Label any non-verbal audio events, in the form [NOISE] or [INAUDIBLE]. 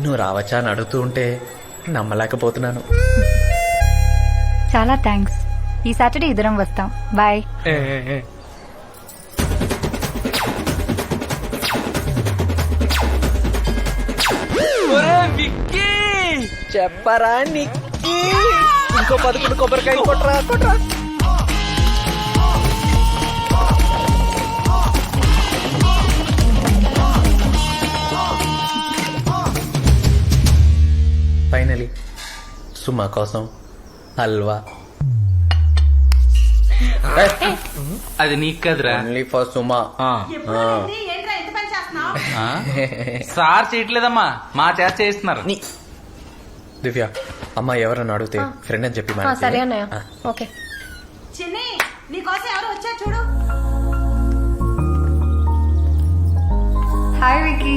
నువ్వు రావచ్చా అని అడుగుతూ ఉంటే నమ్మలేకపోతున్నాను. చాలా థ్యాంక్స్. ఈ సాటర్డే ఇద్దరం వస్తాం. బాయ్. చెప్పరా నిక్కి? ఇంకో పదకొండు కొబ్బరికాయ కొట్రా కొట్రా. ఫైనలీ సుమా కోసం హల్వా. [LAUGHS] అది నీకు కదరా? ఓన్లీ ఫర్ సుమా ఆ. ఏంట్రా ఎంత పని చేస్తున్నావు? ఆ? సార్ చేయట్లేదమ్మా. మా చేత చేస్తున్నారు నీ. దివ్య అమ్మ ఎవరన్నా అడిగితే ఫ్రెండ్ అని చెప్పి. సరే అన్నయ్య. ఓకే. చిన్ని నీకోసం ఎవరు వచ్చారు చూడు. Hi wiki